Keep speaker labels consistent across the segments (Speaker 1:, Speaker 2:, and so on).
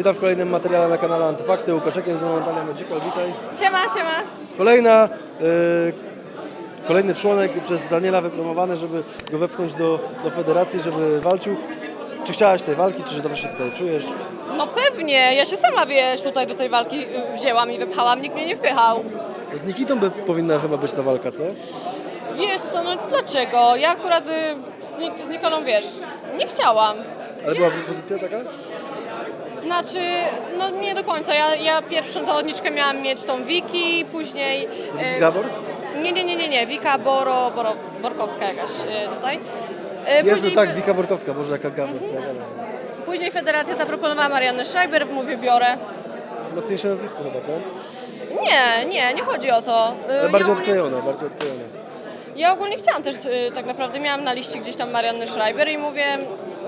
Speaker 1: Witam w kolejnym materiale na kanale Antyfakty. Łukaszek jest Natalia Medzikol, witaj.
Speaker 2: Siema, siema.
Speaker 1: Kolejna, y, kolejny członek przez Daniela wypromowany, żeby go wepchnąć do, do federacji, żeby walczył. Czy chciałaś tej walki, czy że dobrze się tutaj czujesz?
Speaker 2: No pewnie, ja się sama, wiesz, tutaj do tej walki y, wzięłam i wypchałam, nikt mnie nie wpychał.
Speaker 1: Z Nikitą by powinna chyba być ta walka, co?
Speaker 2: Wiesz co, no dlaczego? Ja akurat y, z, Nik- z Nikolą, wiesz, nie chciałam.
Speaker 1: Ale była propozycja taka?
Speaker 2: Znaczy, no nie do końca. Ja, ja pierwszą zawodniczkę miałam mieć tą Wiki, później...
Speaker 1: Gabor?
Speaker 2: Nie, nie, nie, nie, nie, Wika Boro, Boro Borkowska jakaś y, tutaj. Y,
Speaker 1: Jezu,
Speaker 2: później-
Speaker 1: tak, Wika Borkowska, Boże jaka Gabor, co ja gadam.
Speaker 2: Później federacja zaproponowała Mariannę Schreiber, mówię biorę.
Speaker 1: Mocniejsze nazwisko chyba, co?
Speaker 2: Nie, nie, nie chodzi o to. Y,
Speaker 1: Ale
Speaker 2: ja
Speaker 1: bardziej
Speaker 2: ogólnie-
Speaker 1: odklejone, bardziej odklejone.
Speaker 2: Ja ogólnie chciałam też, y, tak naprawdę miałam na liście gdzieś tam Marianny Schreiber i mówię,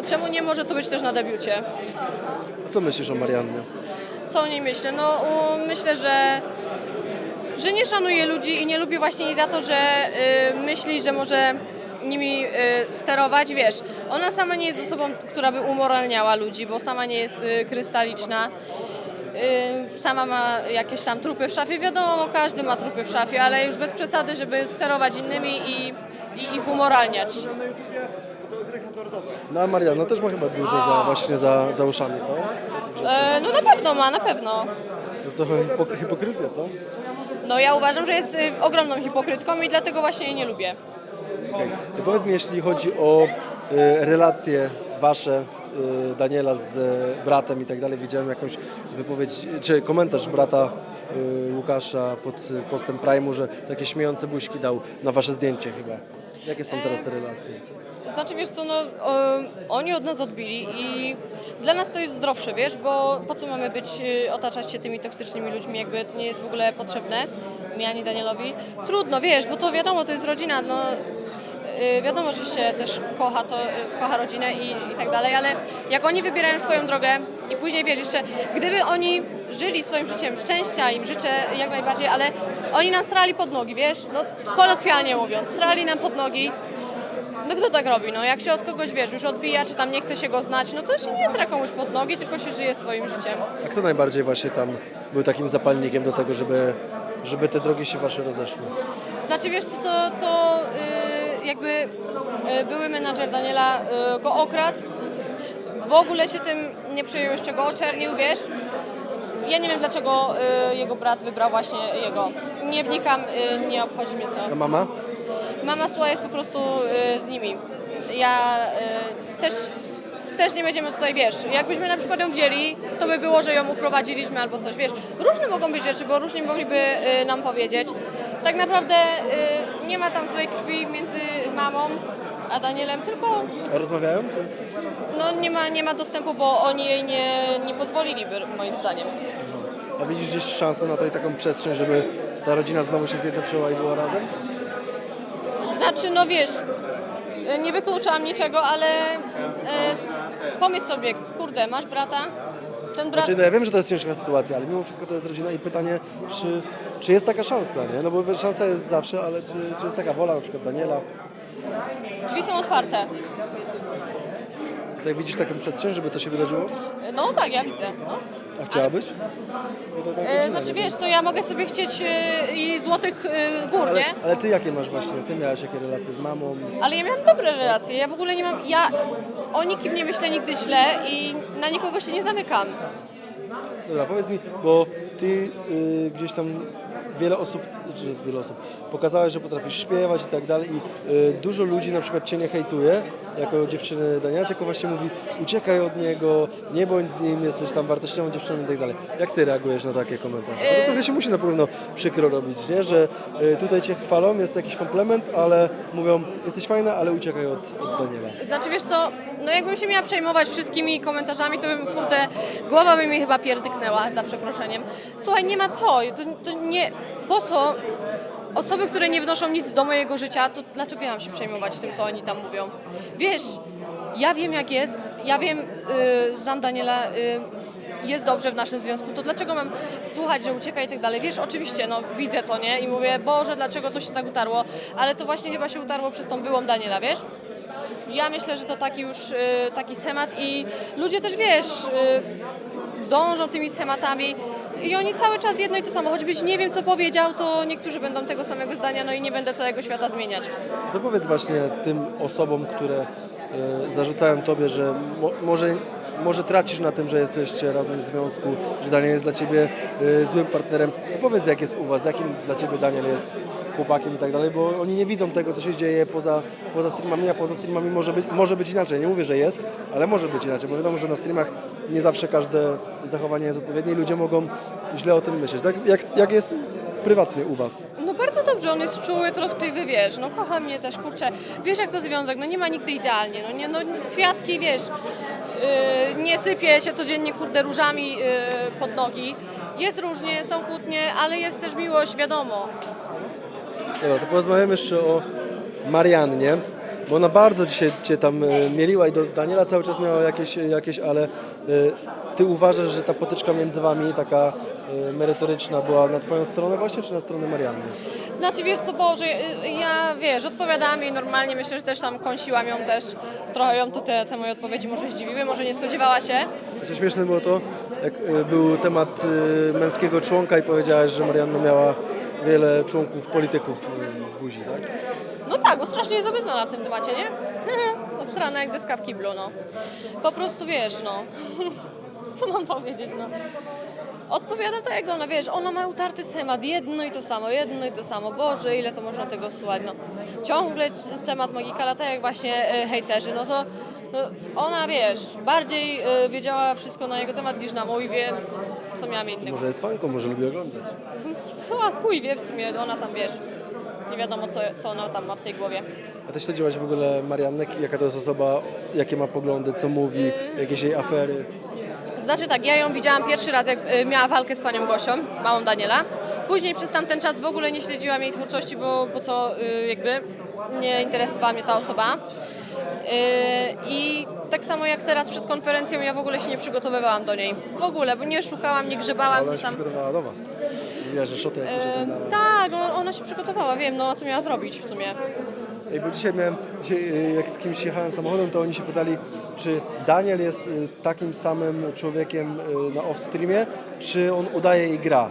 Speaker 2: czemu nie może to być też na debiucie?
Speaker 1: A co myślisz o Mariannie?
Speaker 2: Co o niej myślę? No u, myślę, że, że nie szanuje ludzi i nie lubi właśnie jej za to, że y, myśli, że może nimi y, sterować, wiesz, ona sama nie jest osobą, która by umoralniała ludzi, bo sama nie jest y, krystaliczna. Y, Sama ma jakieś tam trupy w szafie, wiadomo, każdy ma trupy w szafie, ale już bez przesady, żeby sterować innymi i, i ich umoralniać.
Speaker 1: No a Marianna też ma chyba dużo za, właśnie za, za uszami, co?
Speaker 2: E, no na pewno ma, na pewno.
Speaker 1: To trochę hipok- hipokryzja, co?
Speaker 2: No ja uważam, że jest y, ogromną hipokrytką i dlatego właśnie jej nie lubię.
Speaker 1: Okej. Powiedz mi, jeśli chodzi o y, relacje wasze, y, Daniela z bratem i tak dalej, widziałem jakąś wypowiedź, czy komentarz brata Łukasza pod postem Prime'u, że takie śmiejące buźki dał na wasze zdjęcie chyba. Jakie są teraz te relacje?
Speaker 2: Znaczy wiesz co, no oni od nas odbili i dla nas to jest zdrowsze, wiesz, bo po co mamy być, y, otaczać się tymi toksycznymi ludźmi, jakby to nie jest w ogóle potrzebne, mi ani Danielowi. Trudno, wiesz, bo to wiadomo, to jest rodzina, no y, wiadomo, że się też kocha, to, y, kocha rodzinę i, i tak dalej, ale jak oni wybierają swoją drogę i później, wiesz, jeszcze gdyby oni żyli swoim życiem szczęścia, im życzę jak najbardziej, ale oni nam srali pod nogi, wiesz, no kolokwialnie mówiąc, srali nam pod nogi, no kto tak robi? No jak się od kogoś wiesz, już odbija, czy tam nie chce się go znać, no to się nie zra komuś pod nogi, tylko się żyje swoim życiem.
Speaker 1: A kto najbardziej właśnie tam był takim zapalnikiem do tego, żeby, żeby te drogi się wasze rozeszły?
Speaker 2: Znaczy wiesz co, to, to yy, jakby yy, były menadżer Daniela yy, go okradł, w ogóle się tym nie przejął, jeszcze go oczernił, wiesz. Ja nie wiem dlaczego yy, jego brat wybrał właśnie jego. Nie wnikam, yy, nie obchodzi mnie to.
Speaker 1: A mama?
Speaker 2: Mama Sła jest po prostu y, z nimi. Ja y, też, też nie będziemy tutaj, wiesz, jakbyśmy na przykład ją wzięli, to by było, że ją uprowadziliśmy albo coś, wiesz. Różne mogą być rzeczy, bo różnie mogliby y, nam powiedzieć. Tak naprawdę y, nie ma tam złej krwi między mamą a Danielem, tylko
Speaker 1: A rozmawiają? Czy?
Speaker 2: no, nie, ma, nie ma dostępu, bo oni jej nie, nie pozwoliliby, moim zdaniem.
Speaker 1: A widzisz gdzieś szansę na to i taką przestrzeń, żeby ta rodzina znowu się zjednoczyła i była razem?
Speaker 2: Znaczy, no wiesz, y, nie wykluczałam niczego, ale y, pomyśl sobie, kurde, masz brata? Ten brat...
Speaker 1: Znaczy, no ja wiem, że to jest ciężka sytuacja, ale mimo wszystko to jest rodzina i pytanie, czy, czy jest taka szansa, nie? No bo szansa jest zawsze, ale czy, czy jest taka wola na przykład Daniela?
Speaker 2: Drzwi są otwarte.
Speaker 1: Tutaj widzisz taką przestrzeń, żeby to się wydarzyło?
Speaker 2: No tak, ja widzę. No.
Speaker 1: A chciałabyś? Bo to tak
Speaker 2: E, znaczy
Speaker 1: nie?
Speaker 2: wiesz, to ja mogę sobie chcieć e, i złotych e, gór,
Speaker 1: ale,
Speaker 2: nie?
Speaker 1: ale ty jakie masz właśnie? Ty miałaś jakie relacje z mamą?
Speaker 2: Ale ja miałam dobre relacje. Ja w ogóle nie mam. Ja o nikim nie myślę nigdy źle i na nikogo się nie zamykam.
Speaker 1: Dobra, powiedz mi, bo ty y, gdzieś tam wiele osób, czy wiele osób, pokazałeś, że potrafisz śpiewać i tak dalej i y, dużo ludzi na przykład cię nie hejtuje jako dziewczyny Daniela, tylko właśnie mówi uciekaj od niego, nie bądź z nim, jesteś tam wartościową dziewczyną i tak dalej. Jak ty reagujesz na takie komentarze? Bo to się musi na pewno przykro robić, nie? że y, tutaj cię chwalą, jest jakiś komplement, ale mówią jesteś fajna, ale uciekaj od, od Daniela.
Speaker 2: Znaczy wiesz co, no jakbym się miała przejmować wszystkimi komentarzami, to bym, kurde, głowa by mi chyba pierdyknęła, za przeproszeniem. Słuchaj, nie ma co, to, to nie, po co osoby, które nie wnoszą nic do mojego życia, to dlaczego ja mam się przejmować tym, co oni tam mówią? Wiesz, ja wiem jak jest, ja wiem, yy, znam Daniela, yy, jest dobrze w naszym związku, to dlaczego mam słuchać, że ucieka i tak dalej? Wiesz, oczywiście, no widzę to, nie? I mówię, Boże, dlaczego to się tak utarło? Ale to właśnie chyba się utarło przez tą byłą Daniela, wiesz? Ja myślę, że to taki już y, taki schemat i ludzie też wiesz, y, dążą tymi schematami i oni cały czas jedno i to samo. Choćbyś nie wiem co powiedział, to niektórzy będą tego samego zdania, no i nie będę całego świata zmieniać.
Speaker 1: To powiedz właśnie tym osobom, które e, zarzucają tobie, że mo, może, może tracisz na tym, że jesteście razem w związku, że Daniel jest dla ciebie e, złym partnerem. To powiedz jak jest u was, jakim dla ciebie Daniel jest chłopakiem i tak dalej, bo oni nie widzą tego, co się dzieje poza, poza streamami, a poza streamami może być, może być inaczej. Nie mówię, że jest, ale może być inaczej, bo wiadomo, że na streamach nie zawsze każde zachowanie jest odpowiednie i ludzie mogą źle o tym myśleć. Tak? Jak, jak jest prywatnie u was?
Speaker 2: No bardzo dobrze, on jest czuły, troskliwy, wiesz, no kocha mnie też, kurczę, wiesz jak to związek, no nie ma nigdy idealnie, no nie, no kwiatki, wiesz, nie sypie się codziennie, kurde, różami yy, pod nogi, jest różnie, są kłótnie, ale jest też miłość, wiadomo.
Speaker 1: Dobra, to porozmawiamy jeszcze o Mariannie, bo ona bardzo dzisiaj Cię tam e, mieliła i do Daniela cały czas miała jakieś, jakieś ale e, Ty uważasz, że ta potyczka między Wami, taka e, merytoryczna, była na Twoją stronę właśnie, czy na stronę Marianny?
Speaker 2: Znaczy, wiesz co, Boże, yy, ja, wiesz, odpowiadałam jej normalnie, myślę, że też tam kąsiłam ją też, trochę ją tu te, te moje odpowiedzi może zdziwiły, może nie spodziewała się.
Speaker 1: Jeszcze śmieszne było to, jak był temat męskiego członka i powiedziałaś, że Marianna miała wiele członków polityków w buzi, tak?
Speaker 2: No tak, bo strasznie jest obeznana w tym temacie, nie? Obsrana jak deska w kiblu, no. Po prostu wiesz, no. Co mam powiedzieć, no. Odpowiadam tak jak ona, wiesz, ona ma utarty schemat, jedno i to samo, jedno i to samo. Boże, ile to można tego słuchać, no. Ciągle temat Magikala, tak jak właśnie e, hejterzy, no to no, ona, wiesz, bardziej e, wiedziała wszystko na jego temat niż na mój, więc co miałam innego.
Speaker 1: Może jest fanką, może lubi oglądać.
Speaker 2: Chyba chuj wie w sumie, ona tam, wiesz, nie wiadomo co, co ona tam ma w tej głowie.
Speaker 1: A Ty śledziłaś w ogóle Mariannę, jaka to jest osoba, jakie ma poglądy, co mówi, jakieś jej afery?
Speaker 2: Znaczy tak, ja ją widziałam pierwszy raz, jak y, miała walkę z panią Gosią, małą Daniela. Później przez tamten czas w ogóle nie śledziłam jej twórczości, bo po co y, jakby nie interesowała mnie ta osoba. Y, I tak samo jak teraz przed konferencją, ja w ogóle się nie przygotowywałam do niej. W ogóle, bo nie szukałam, nie grzebałam,
Speaker 1: Ona
Speaker 2: nie
Speaker 1: się
Speaker 2: tam.
Speaker 1: przygotowała do Was. Mówiła, że szoty jakieś
Speaker 2: Y,
Speaker 1: oglądała.
Speaker 2: tak, o- ona się przygotowała, wiem, no a co miała zrobić w sumie.
Speaker 1: Ej, bo dzisiaj miałem, dzisiaj, y, jak z kimś jechałem samochodem, to oni się pytali, czy Daniel jest y, takim samym człowiekiem y, na off-streamie, czy on udaje i gra.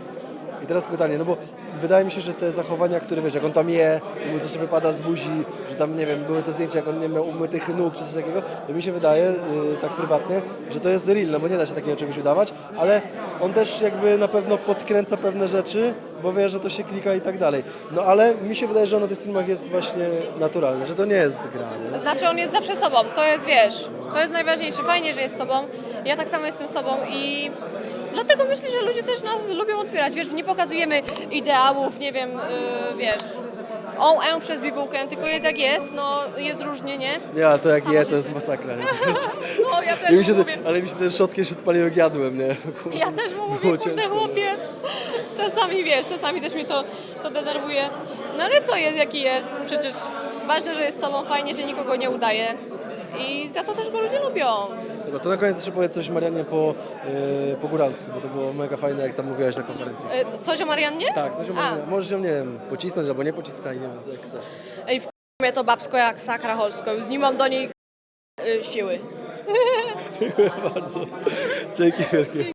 Speaker 1: I teraz pytanie, no bo wydaje mi się, że te zachowania, które wiesz, jak on tam je, mu coś wypada z buzi, że tam, nie wiem, były te zdjęcia, jak on nie miał umytych nóg czy coś takiego, to mi się wydaje, y, tak prywatnie, że to jest real, no bo nie da się takiego czegoś udawać, ale on też jakby na pewno podkręca pewne rzeczy, bo wie, że to się klika i tak dalej. No ale mi się wydaje, że on na tych streamach jest właśnie naturalny, że to nie jest gra, nie?
Speaker 2: Znaczy on jest zawsze sobą, to jest wiesz, to jest najważniejsze, fajnie, że jest sobą. Ja tak samo jestem sobą i dlatego myślę, że ludzie też nas lubią odbierać, wiesz, nie pokazujemy ideałów, nie wiem, yy, wiesz, on, ę przez bibułkę, tylko jest jak jest, no jest różnie, nie?
Speaker 1: Nie, ale to jak je, to jest masakra, nie?
Speaker 2: No ja też
Speaker 1: mi się
Speaker 2: mówię,
Speaker 1: ale mi się ten szot kiedyś odpalił jak jadłem, nie?
Speaker 2: Ja też mu mówię, kurde chłopie, czasami wiesz, czasami też mnie to, to denerwuje, no ale co jest, jaki jest, przecież ważne, że jest sobą, fajnie, że nikogo nie udaje i za to też go ludzie lubią.
Speaker 1: Dobra, to na koniec jeszcze powiedz coś Marianie po, yy, po góralsku, bo to było mega fajne, jak tam mówiłaś na konferencji.
Speaker 2: E, Coś o Mariannie?
Speaker 1: Tak, coś o Marianie. Możesz ją, nie wiem, pocisnąć albo nie pocisnąć, nie wiem, jak chcesz.
Speaker 2: Ej, w mnie to babsko jak sakra holsko. Już nie mam do niej y, siły.
Speaker 1: Dziękuję bardzo. Dzięki wielkie.